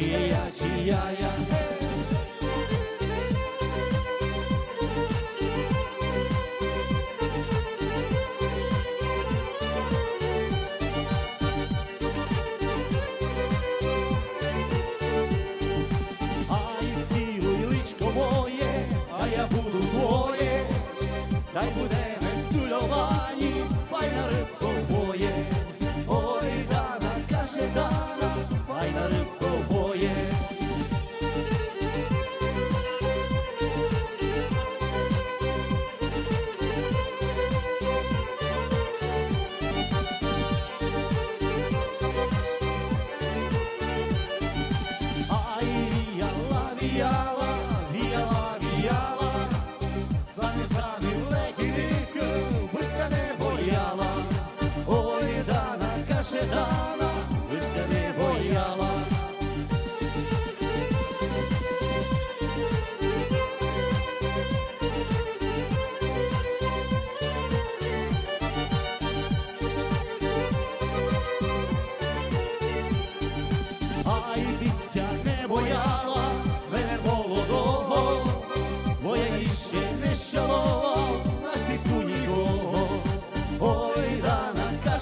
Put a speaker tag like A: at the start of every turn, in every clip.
A: ай-яй-яй. Ай, цілуй личко моє, а я буду твоє, дай буде цюльовані, файна рибко моє,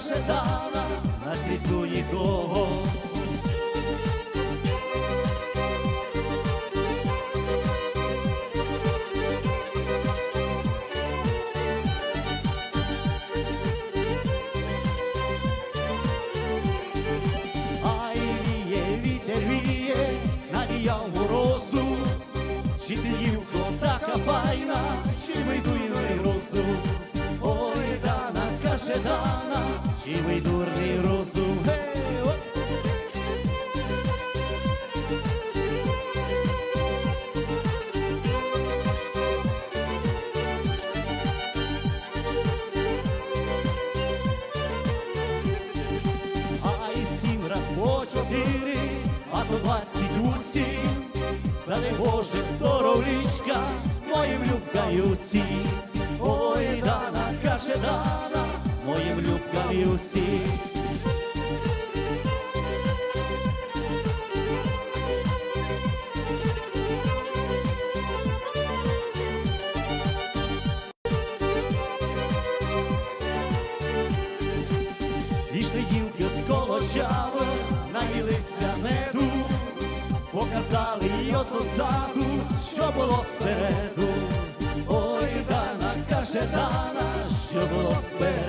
A: каже на світу нікого. Ай, віє, морозу, чи ти дівко така файна, чи вийду й на розу. Ой, дана, каже дана, чи вийду й розу. Ай, сім раз по а то двадцять усім. Дай Боже здоровічка, моїм любкам усі. Любкам усі. Вічні дівки з колочави наїлися меду, показали й ото ззаду, що було спереду. Ой, дана, каже дана, що було спереду.